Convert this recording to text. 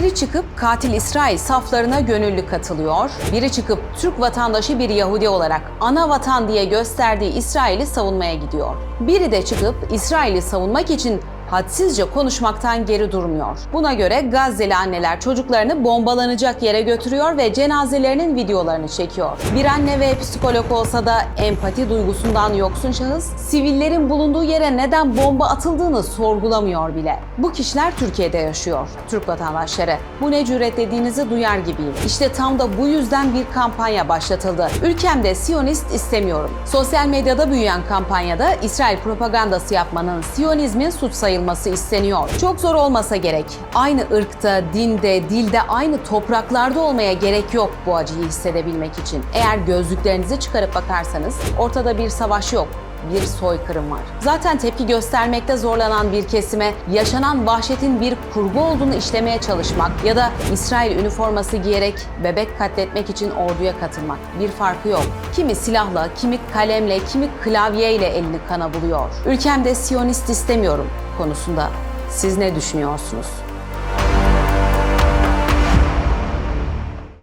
Biri çıkıp katil İsrail saflarına gönüllü katılıyor, biri çıkıp Türk vatandaşı bir Yahudi olarak ana vatan diye gösterdiği İsrail'i savunmaya gidiyor. Biri de çıkıp İsrail'i savunmak için hadsizce konuşmaktan geri durmuyor. Buna göre Gazze'li anneler çocuklarını bombalanacak yere götürüyor ve cenazelerinin videolarını çekiyor. Bir anne ve psikolog olsa da empati duygusundan yoksun şahıs, sivillerin bulunduğu yere neden bomba atıldığını sorgulamıyor bile. Bu kişiler Türkiye'de yaşıyor. Türk vatandaşları. Bu ne cüret dediğinizi duyar gibiyim. İşte tam da bu yüzden bir kampanya başlatıldı. Ülkemde Siyonist istemiyorum. Sosyal medyada büyüyen kampanyada İsrail propagandası yapmanın, Siyonizmin suç sayılması isteniyor. Çok zor olmasa gerek. Aynı ırkta, dinde, dilde, aynı topraklarda olmaya gerek yok bu acıyı hissedebilmek için. Eğer gözlüklerinizi çıkarıp bakarsanız ortada bir savaş yok bir soykırım var. Zaten tepki göstermekte zorlanan bir kesime yaşanan vahşetin bir kurgu olduğunu işlemeye çalışmak ya da İsrail üniforması giyerek bebek katletmek için orduya katılmak bir farkı yok. Kimi silahla, kimi kalemle, kimi klavyeyle elini kana buluyor. Ülkemde Siyonist istemiyorum konusunda siz ne düşünüyorsunuz?